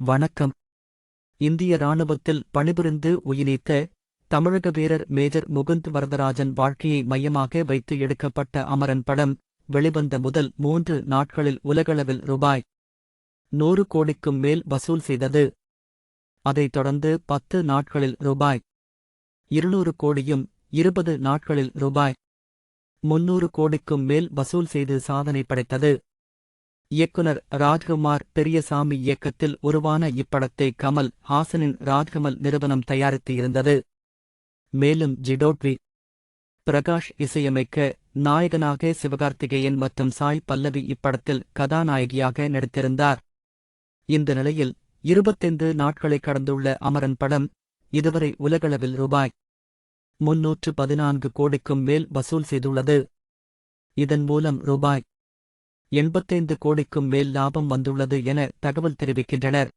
வணக்கம். இந்திய ராணுவத்தில் பணிபுரிந்து உயிரித்த தமிழக வீரர் மேஜர் முகுந்த் வரதராஜன் வாழ்க்கையை மையமாக வைத்து எடுக்கப்பட்ட அமரன் படம் வெளிவந்த முதல் மூன்று நாட்களில் உலகளவில் ரூபாய் நூறு கோடிக்கும் மேல் வசூல் செய்தது. அதைத் தொடர்ந்து பத்து நாட்களில் ரூபாய் இருநூறு கோடியும் இருபது நாட்களில் ரூபாய் முன்னூறு கோடிக்கும் மேல் வசூல் செய்து சாதனை படைத்தது. இயக்குனர் ராஜ்குமார் பெரியசாமி இயக்கத்தில் உருவான இப்படத்தை கமல் ஹாசனின் ராஜ்கமல் நிறுவனம் தயாரித்து இருந்தது மேலும் ஜிடோட்வி பிரகாஷ் இசையமைக்க நாயகனாக சிவகார்த்திகேயன் மற்றும் சாய் பல்லவி இப்படத்தில் கதாநாயகியாக நடித்திருந்தார். இந்த நிலையில் இருபத்தைந்து நாட்களை கடந்துள்ள அமரன் படம் இதுவரை உலகளவில் ரூபாய் முன்னூற்று பதினான்கு கோடிக்கும் மேல் வசூல் செய்துள்ளது. இதன் மூலம் ரூபாய் எண்பத்தைந்து கோடிக்கும் மேல் லாபம் வந்துள்ளது என தகவல் தெரிவிக்கின்றனர்.